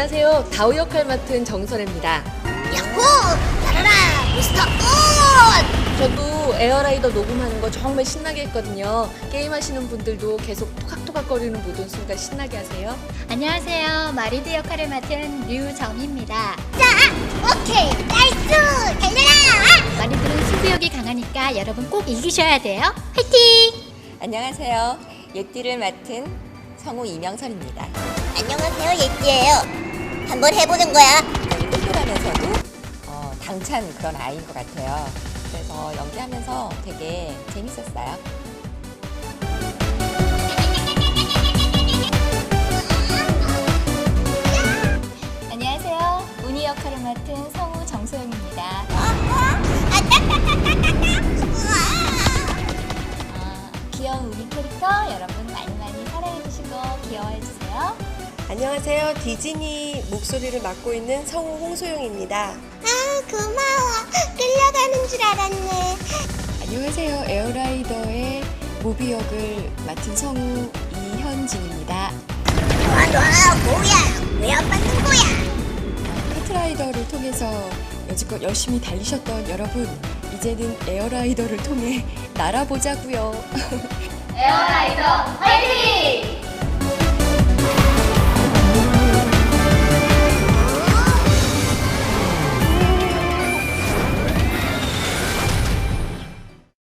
안녕하세요. 다우 역할 맡은 정선혜입니다. 야호! 날아라! 미스터 온! 저도 에어라이더 녹음하는 거 정말 신나게 했거든요. 게임하시는 분들도 계속 토각토각거리는 모든 순간 신나게 하세요. 안녕하세요. 마리드 역할을 맡은 류정입니다. 자! 오케이! 나이스! 달려라! 마리드는 승부욕이 강하니까 여러분 꼭 이기셔야 돼요. 화이팅! 안녕하세요. 예띠를 맡은 성우 이명선입니다. 안녕하세요, 예띠예요. 한번 해보는 거야. 저희 똘똘하면서도 어, 당찬 그런 아이인 것 같아요. 그래서 연기하면서 되게 재밌었어요. 안녕하세요. 우니 역할을 맡은 성우 정소영입니다. 아, 귀여운 우니 캐릭터 여러분 많이 안녕하세요. 디즈니 목소리를 맡고 있는 성우 홍소영입니다. 아, 고마워. 끌려가는 줄 알았네. 안녕하세요. 에어라이더의 모비 역을 맡은 성우 이현진입니다. 와, 너 뭐야? 왜 안 받는 거야? 카트라이더를 통해서 여지껏 열심히 달리셨던 여러분, 이제는 에어라이더를 통해 날아보자고요. 에어라이더